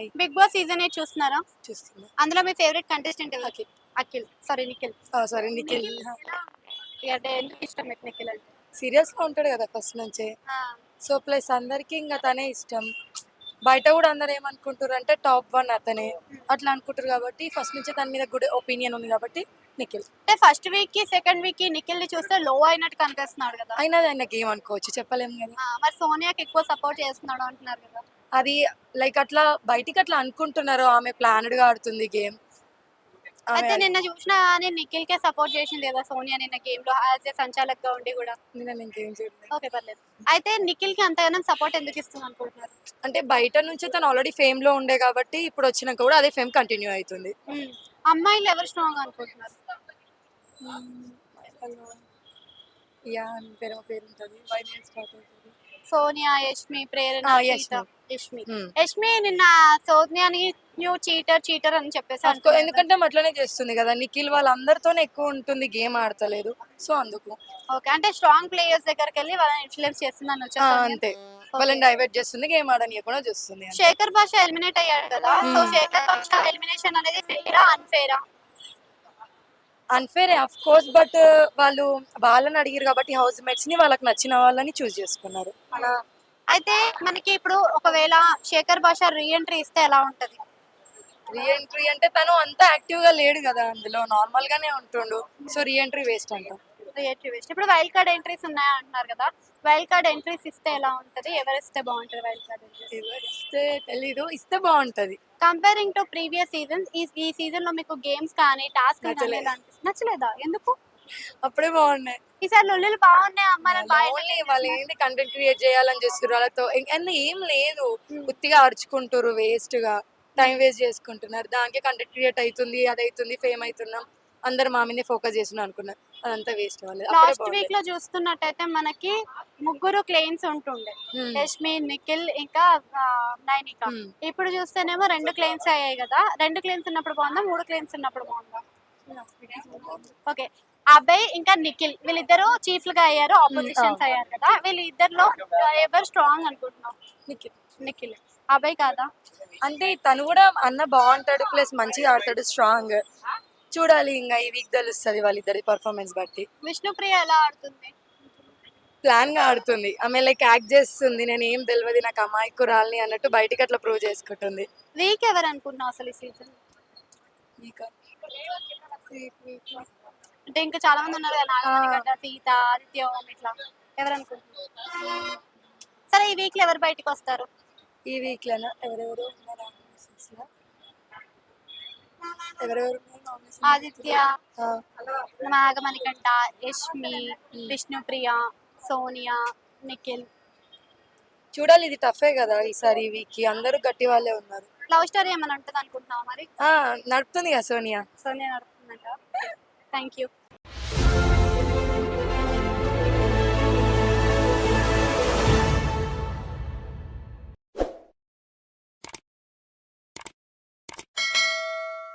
Hi big boss season eight చూస్తున్నారా? చూస్తున్నా. అందులో మీ favourite contestant Akhil. Akhil. Sorry Nikhil. Sorry Nikhil. అంటే ఎందుకు ఇష్టం మీకు నిఖిల్ అంటే? సీరియస్గా ఉంటాడు కదా ఫస్ట్ నుంచే. సో ప్లస్ అందరికి ఇంకా తనే ఇష్టం. బయట కూడా అందరు ఏమనుకుంటారు అంటే టాప్ వన్ అతనే. అట్లా అనుకుంటారు కాబట్టి ఫస్ట్ నుంచి తన మీద గుడ్ ఒపీనియన్ ఉంది కాబట్టి నిఖిల్. అంటే ఫస్ట్ వీక్కి సెకండ్ వీక్కి నిఖిల్ని చూస్తే లో అయినట్టు కనిపిస్తున్నాడు కదా. అయినా ఆయనకి ఏమనుకోవచ్చు చెప్పలేము కదా. ఆ, మరి సోనియాకి ఎక్కువ సపోర్ట్ చేస్తున్నాడు అంటున్నారు కదా. అది లైక్ అట్లా బయటికి అట్లా అనుకుంటున్నారు ఆమె ప్లానెడ్గా ఆడుతుంది గేమ్ అయితే నిన్న చూసినా కానీ నిఖిల్ కే సపోర్ట్ చేసింది కదా సోనియా నిన్న గేమ్లో యాజ్ ఏ సంచాలక్గా ఉండి కూడా. నేను ఇంకేం చూడలేదు ఓకే పర్లేదు. అయితే నిఖిల్కి అంతగానం సపోర్ట్ ఎందుకు ఇస్తుంది అనుకుంటున్నారు? అంటే బయట నుంచి తను ఆల్రెడీ ఫేమ్లో ఉండే కాబట్టి ఇప్పుడు వచ్చినాక కూడా అదే ఫేమ్ కంటిన్యూ అవుతుంది. మ్మ్. అమ్మాయిలు ఎవరు స్ట్రాంగ్ అనుకుంటున్నారు? యా అని పేరు పేరు ఉంటుంది. వై నేమ్ స్టార్ట్ అవుతుంది సోనియా యష్మి ప్రేరణ యష్మి. యష్మి. Hmm. యష్మి నిన్న సోనియాని న్యూ చీటర్ చీటర్ అని చెప్పేసి. ఎందుకంటే అట్లనే చేస్తుంది కదా. నిఖిల్ వాళ్ళందరితోనే ఎక్కువ ఉంటుంది గేమ్ ఆడతలేదు. సో అందుకు. ఓకే అంటే స్ట్రాంగ్ ప్లేయర్స్ దగ్గరికి వెళ్ళి వాళ్ళని ఇన్ఫ్లుయెన్స్ చేస్తుందని ఆ, వచ్చారు అంతే. వాళ్ళని డైవర్ట్ చేస్తుంది గేమ్ ఆడనీయకుండా చూస్తుంది. శేఖర్ భాష ఎలిమినేట్ అయ్యాడు కదా సో శేఖర్ భాష ఎలిమినేషన్ అనేది ఫెయిరా అన్ఫేరా అన్ఫేర్ ఆఫ్ కోర్స్ బట్ వాళ్ళు వాళ్ళని అడిగారు కాబట్టి హౌస్ మేట్స్ని వాళ్ళకి నచ్చిన వాళ్ళని చూస్ చేసుకున్నారు. అయితే మనకి ఇప్పుడు ఒకవేళ శేఖర్ భాష రీఎంట్రీ ఇస్తే ఎలా ఉంటది? రీఎంట్రీ అంటే తను అంత యాక్టివ్గా లేడు కదా అందులో నార్మల్ గానే ఉంటుండు. సో రీఎంట్రీ వేస్ట్ అంటాం. రీఎంట్రీ వేస్ట్ ఇప్పుడు వైల్డ్ కార్డ్ ఎంట్రీస్ ఉన్నాయి అంటున్నారు కదా. వైల్డ్ కార్డ్ ఎంట్రీస్ ఇస్తే ఎలా ఉంటది? ఎవరు ఇస్తే బాగుంటది వైల్డ్ కార్డ్ ఎంట్రీస్? ఇస్తే తెలీదు. ఇస్తే బాగుంటది. కంపేరింగ్ టు ప్రీవియస్ సీజన్స్ ఈ ఈ సీజన్లో మీకు గేమ్స్ కానీ టాస్క్ నచ్చలేదు. నచ్చలేదా? ఎందుకు? అప్పుడే బాగున్నాయి. ఈసారి లొల్లులు బాగున్నాయి ఓన్లీ వాళ్ళు ఏంది కంటెంట్ క్రియేట్ చేయాలని చూస్తారు వాళ్ళతో. ఏం లేదు. ఉత్తిగా అరుచుకుంటారు వేస్ట్గా. టైం వేస్ట్ చేసుకుంటున్నారు. దానికే కంటెంట్ క్రియేట్ అవుతుంది అది అవుతుంది ఫేమ్ అవుతున్నాం. అందరు మా మీదే ఫోకస్ చేస్తున్నాం అనుకున్నారు అదంతా వేస్ట్ లాస్ట్ వీక్లో చూస్తున్నట్టయితే మనకి ముగ్గురు క్లెయిన్స్ ఉంటుండే. యష్మి నిఖిల్ ఇంకా నైనిక. ఇప్పుడు చూస్తేనేమో రెండు క్లెయిన్స్ అయ్యాయి కదా. రెండు క్లెయిన్స్ ఉన్నప్పుడు బాగుందా? మూడు క్లెయిన్స్ ఉన్నప్పుడు బాగుందా? ఓకే. అభయ్ ఇంకా నిఖిల్. వీళ్ళిద్దరు చీఫ్గా అయ్యారు ఆపోజిషన్స్ అయ్యారు కదా. వీళ్ళిద్దరిలో ఎవరు స్ట్రాంగ్ అనుకుంటున్నావు? నిఖిల్. అభయ్ కాదా? అంటే తను కూడా అన్న బాగుంటాడు ప్లస్ మంచిగా ఆడతాడు స్ట్రాంగ్ చూడాలి ఇంకా ఈ వీక్ తెలుస్తుంది వాళ్ళిద్దరి పర్ఫార్మెన్స్ బట్టి. విష్ణుప్రియ ఎలా ఆడుతుంది? ప్లాన్గా ఆడుతుంది. ఆమె లైక్ యాక్ట్ చేస్తుంది. నేను ఏం తెలియదు నాకు అమాయకురాలని అన్నట్టు బయటికి అట్లా ప్రూవ్ చేసుకుంటుంది. వీక్ ఎవరు అనుకుంటున్నావు అసలు ఈ సీజన్ అంటే ఇంకా చాలా మంది ఉన్నారు కదా సీత ఆదిత్య ఇట్లా. ఎవరు అనుకుంటున్నారు? సరే ఈ వీక్లో ఎవరు బయటకు వస్తారు? ఈ వీక్ లోనా? ఎవరెవరు ఉన్నారు? ఎవరెవరు? ఆదిత్య ఆ, నాగమణి గడ్డ యష్మి విష్ణుప్రియ సోనియా నిఖిల్. చూడాలి ఇది టఫే కదా ఈసారి ఈ వీక్. కి అందరూ గట్టి వాళ్ళే ఉన్నారు. లవ్ స్టోరీ ఏమైనా ఉంటుంది అనుకుంటున్నావు మరి? ఆ నడుపుతుంది కదా సోనియా. సోనియా నడుపుతుందంట. Thank you